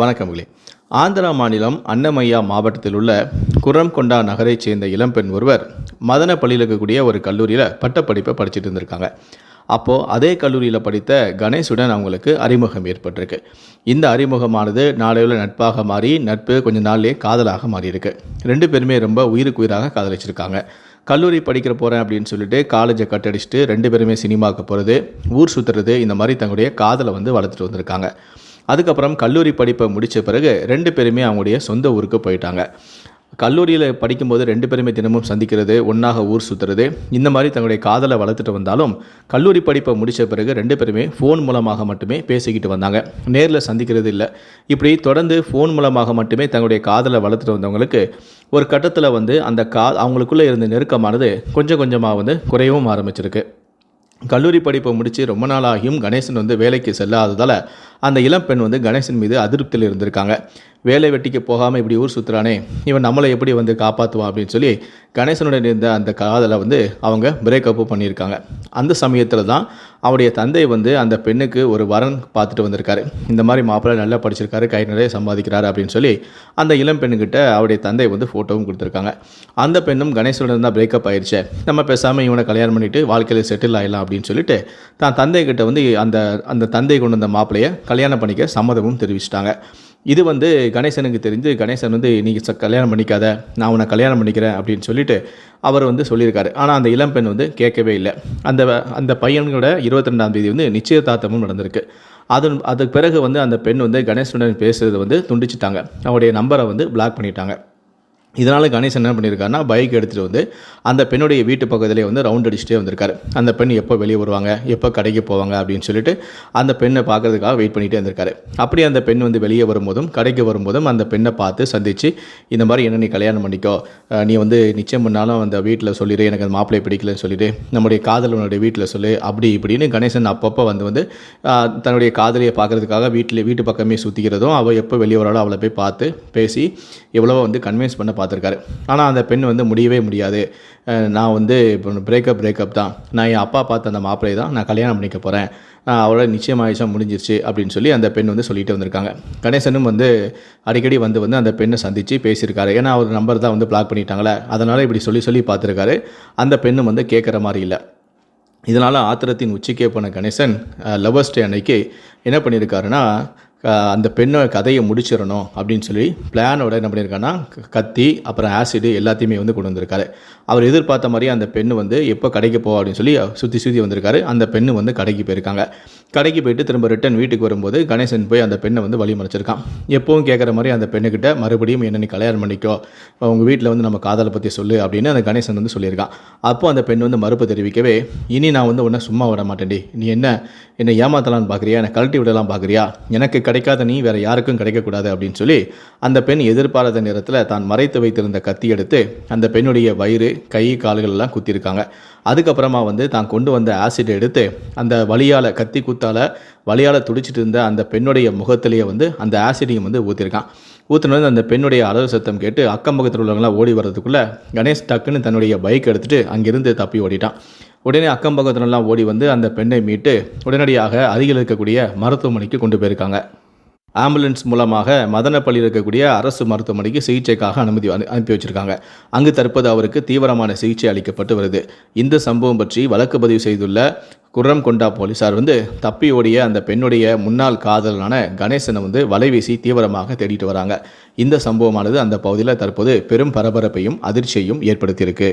வணக்கங்களே ஆந்திரா மாநிலம் அன்னமையா மாவட்டத்தில் உள்ள குரம்கொண்டா நகரைச் சேர்ந்த இளம்பெண் ஒருவர் மதனப்பள்ளியில் இருக்கக்கூடிய ஒரு கல்லூரியில் பட்டப்படிப்பை படிச்சுட்டு இருந்திருக்காங்க. அப்போது அதே கல்லூரியில் படித்த கணேஷுடன் அவங்களுக்கு அறிமுகம் ஏற்பட்டிருக்கு. இந்த அறிமுகமானது நாளையில் நட்பாக மாறி நட்பு கொஞ்ச நாள்லேயே காதலாக மாறியிருக்கு. ரெண்டு பேருமே ரொம்ப உயிருக்கு உயிராக காதலிச்சிருக்காங்க. கல்லூரி படிக்கிற போகிறேன் அப்படின்னு சொல்லிட்டு காலேஜை கட்டடிச்சிட்டு ரெண்டு பேருமே சினிமாவுக்கு போகிறது ஊர் சுற்றுறது இந்த மாதிரி தங்களுடைய காதலை வந்து வளர்த்துட்டு வந்திருக்காங்க. அதுக்கப்புறம் கல்லூரி படிப்பை முடித்த பிறகு ரெண்டு பேருமே அவங்களுடைய சொந்த ஊருக்கு போயிட்டாங்க. கல்லூரியில் படிக்கும்போது ரெண்டு பேருமே தினமும் சந்திக்கிறது ஒன்றாக ஊர் சுற்றுறது இந்த மாதிரி தங்களுடைய காதலை வளர்த்துட்டு வந்தாலும் கல்லூரி படிப்பை முடித்த பிறகு ரெண்டு பேருமே ஃபோன் மூலமாக மட்டுமே பேசிக்கிட்டு வந்தாங்க. நேரில் சந்திக்கிறது இல்லை. இப்படி தொடர்ந்து ஃபோன் மூலமாக மட்டுமே தங்களுடைய காதலை வளர்த்துட்டு வந்தவங்களுக்கு ஒரு கட்டத்தில் வந்து அந்த கா அவங்களுக்குள்ளே இருந்த நெருக்கமானது கொஞ்சம் கொஞ்சமாக வந்து குறையவும் ஆரம்பிச்சிருக்கு. கல்லூரி படிப்பை முடித்து ரொம்ப நாளாகியும் கணேசன் வந்து வேலைக்கு செல்லாததால் அந்த இளம்பெண் வந்து கணேசன் மீது அதிருப்தியில் இருந்திருக்காங்க. வேலை வெட்டிக்கு போகாமல் இப்படி ஊர் சுற்றுறானே இவன் நம்மளை எப்படி வந்து காப்பாற்றுவான் அப்படின்னு சொல்லி கணேசனுடன் இருந்த அந்த காதலை வந்து அவங்க பிரேக்கப்பு பண்ணியிருக்காங்க. அந்த சமயத்தில் தான் அவருடைய தந்தை வந்து அந்த பெண்ணுக்கு ஒரு வரன் பார்த்துட்டு வந்திருக்காரு. இந்த மாதிரி மாப்பிள்ளை நல்லா படிச்சிருக்காரு கை நிறைய சம்பாதிக்கிறாரு அப்படின்னு சொல்லி அந்த இளம் பெண்ணுக்கிட்ட அவருடைய தந்தை வந்து ஃபோட்டோவும் கொடுத்துருக்காங்க. அந்த பெண்ணும் கணேசனுடன் தான் பிரேக்கப் ஆயிடுச்சு நம்ம பேசாமல் இவனை கல்யாணம் பண்ணிவிட்டு வாழ்க்கையில் செட்டில் ஆகிடலாம் அப்படின்னு சொல்லிட்டு தான் தந்தைக்கிட்ட வந்து அந்த அந்த தந்தை கொண்டு வந்த மாப்பிள்ளையை கல்யாணம் பண்ணிக்க சம்மதமும் தெரிவிச்சிட்டாங்க. இது வந்து கணேசனுக்கு தெரிஞ்சு கணேசன் வந்து நீங்கள் ச கல்யாணம் பண்ணிக்காத நான் உன்னை கல்யாணம் பண்ணிக்கிறேன் அப்படின்னு சொல்லிட்டு அவர் வந்து சொல்லியிருக்காரு. ஆனால் அந்த இளம்பெண் வந்து கேட்கவே இல்லை. அந்த அந்த பையனோட இருபத்தி ரெண்டாம் தேதி வந்து நிச்சயதார்த்தமும் நடந்திருக்கு. அது அதுக்கு பிறகு வந்து அந்த பெண் வந்து கணேசனுடன் பேசுகிறது வந்து துண்டிச்சிட்டாங்க. அவருடைய நம்பரை வந்து பிளாக் பண்ணிட்டாங்க. இதனால் கணேசன் என்ன பண்ணியிருக்காருன்னா பைக் எடுத்துகிட்டு வந்து அந்த பெண்ணுடைய வீட்டு பக்கத்துலேயே வந்து ரவுண்ட் அடிச்சுட்டே வந்திருக்காரு. அந்த பெண் எப்போ வெளியே வருவாங்க எப்போ கடைக்கு போவாங்க அப்படின்னு சொல்லிட்டு அந்த பெண்ணை பார்க்கறதுக்காக வெயிட் பண்ணிகிட்டே இருந்திருக்காரு அப்படி அந்த பெண் வந்து வெளியே வரும்போதும் கடைக்கு வரும்போதும் அந்த பெண்ணை பார்த்து சந்தித்து இந்த மாதிரி என்ன நீ கல்யாணம் பண்ணிக்கோ? நீ வந்து நிச்சயம் பண்ணாலும் அந்த வீட்டில் சொல்லிடு எனக்கு அந்த மாப்பிள்ளை பிடிக்கலன்னு சொல்லிட்டு நம்முடைய காதலனுடைய வீட்டில் சொல்லு அப்படி இப்படின்னு கணேசன் அப்பப்போ வந்து வந்து தன்னுடைய காதலியை பார்க்கறதுக்காக வீட்டில் வீட்டு பக்கமே சுற்றிக்கிறதும் அவள் எப்போ வெளியே வராளோ அவளை போய் பார்த்து பேசி எவ்வளவோ வந்து கன்வின்ஸ் பண்ண பார்த்துருக்காரு. ஆனால் அந்த பெண் வந்து முடியவே முடியாது. நான் வந்து இப்போ பிரேக்கப் பிரேக்கப் தான். நான் என் அப்பா பார்த்த அந்த மாப்பிள்ளையை தான் நான் கல்யாணம் பண்ணிக்க போகிறேன் அவளோட நிச்சயமாயிடுச்சா முடிஞ்சிருச்சு அப்படின்னு சொல்லி அந்த பெண் வந்து சொல்லிட்டு வந்திருக்காங்க. கணேசனும் வந்து அடிக்கடி வந்து வந்து அந்த பெண்ணை சந்தித்து பேசியிருக்காரு. ஏன்னா அவர் நம்பர் தான் வந்து பிளாக் பண்ணிட்டாங்களே அதனால் இப்படி சொல்லி சொல்லி பார்த்துருக்காரு. அந்த பெண்ணும் வந்து கேட்குற மாதிரி இல்லை. இதனால் ஆத்திரத்தின் உச்சிக்கே போன கணேசன் லவர்ஸ் டே அன்னைக்கு என்ன பண்ணியிருக்காருன்னா அந்த பெண்ணை கதையை முடிச்சிடணும் அப்படின்னு சொல்லி பிளானோட என்ன பண்ணியிருக்காங்கன்னா கத்தி அப்புறம் ஆசிடு எல்லாத்தையுமே வந்து கொண்டு வந்திருக்காரு. அவர் எதிர்பார்த்த மாதிரி அந்த பெண்ணு வந்து எப்போ கடைக்கு போ அப்படின்னு சொல்லி சுற்றி சுற்றி வந்திருக்காரு. அந்த பெண்ணு வந்து கடைக்கு போயிருக்காங்க. கடைக்கு போயிட்டு திரும்ப ரிட்டன் வீட்டுக்கு வரும்போது கணேசன் போய் அந்த பெண்ணை வந்து வழிமறைச்சிருக்கான் எப்பவும் கேட்குற மாதிரி அந்த பெண்ணுக்கிட்ட மறுபடியும் என்ன நீ கல்யாணம் பண்ணிக்கோ உங்கள் வீட்டில் வந்து நம்ம காதலை பற்றி சொல்லு அப்படின்னு அந்த கணேசன் வந்து சொல்லியிருக்கான். அப்போ அந்த பெண் வந்து மறுப்பு தெரிவிக்கவே இனி நான் வந்து உன்னை சும்மா விட மாட்டேன்டி. நீ என்ன என்னை ஏமாத்தலாம்னு பார்க்குறியா என்னை கழட்டி விடலாம் பார்க்குறியா எனக்கு கிடைக்காத நீ வேறு யாருக்கும் கிடைக்கக்கூடாது அப்படின்னு சொல்லி அந்த பெண் எதிர்பாராத நேரத்தில் தான் மறைத்து வைத்திருந்த கத்தி எடுத்து அந்த பெண்ணுடைய வயிறு கை கால்கள் எல்லாம் குத்திருக்காங்க. அதுக்கப்புறமா வந்து தான் கொண்டு வந்த ஆசிட் எடுத்து அந்த வலியால் கத்தி குத்தால வலியால் துடிச்சிட்டு இருந்த அந்த பெண்ணுடைய முகத்திலேயே வந்து அந்த ஆசிடையும் வந்து ஊற்றிருக்கான் ஊற்றுனது அந்த பெண்ணுடைய அளவு சத்தம் கேட்டு அக்கம் பக்கத்தில் உள்ளவங்களாம் ஓடி வர்றதுக்குள்ளே கணேஷ் டக்குன்னு தன்னுடைய பைக் எடுத்துகிட்டு அங்கிருந்து தப்பி ஓடிட்டான். உடனே அக்கம் பக்கத்துலலாம் ஓடி வந்து அந்த பெண்ணை மீட்டு உடனடியாக அருகில் இருக்கக்கூடிய மருத்துவமனைக்கு கொண்டு போயிருக்காங்க. ஆம்புலன்ஸ் மூலமாக மதனப்பள்ளியில் இருக்கக்கூடிய அரசு மருத்துவமனைக்கு சிகிச்சைக்காக அனுமதி அனுப்பி வச்சிருக்காங்க. அங்கு தற்போது அவருக்கு தீவிரமான சிகிச்சை அளிக்கப்பட்டு வருது. இந்த சம்பவம் பற்றி வழக்கு பதிவு செய்துள்ள குர்ரம் கொண்டா போலீசார் வந்து தப்பி ஓடிய அந்த பெண்ணுடைய முன்னாள் காதலனான கணேசனை வந்து வலைவீசி தீவிரமாக தேடிட்டு வராங்க. இந்த சம்பவமானது அந்த பகுதியில் தற்போது பெரும் பரபரப்பையும் அதிர்ச்சியையும் ஏற்படுத்தியிருக்கு.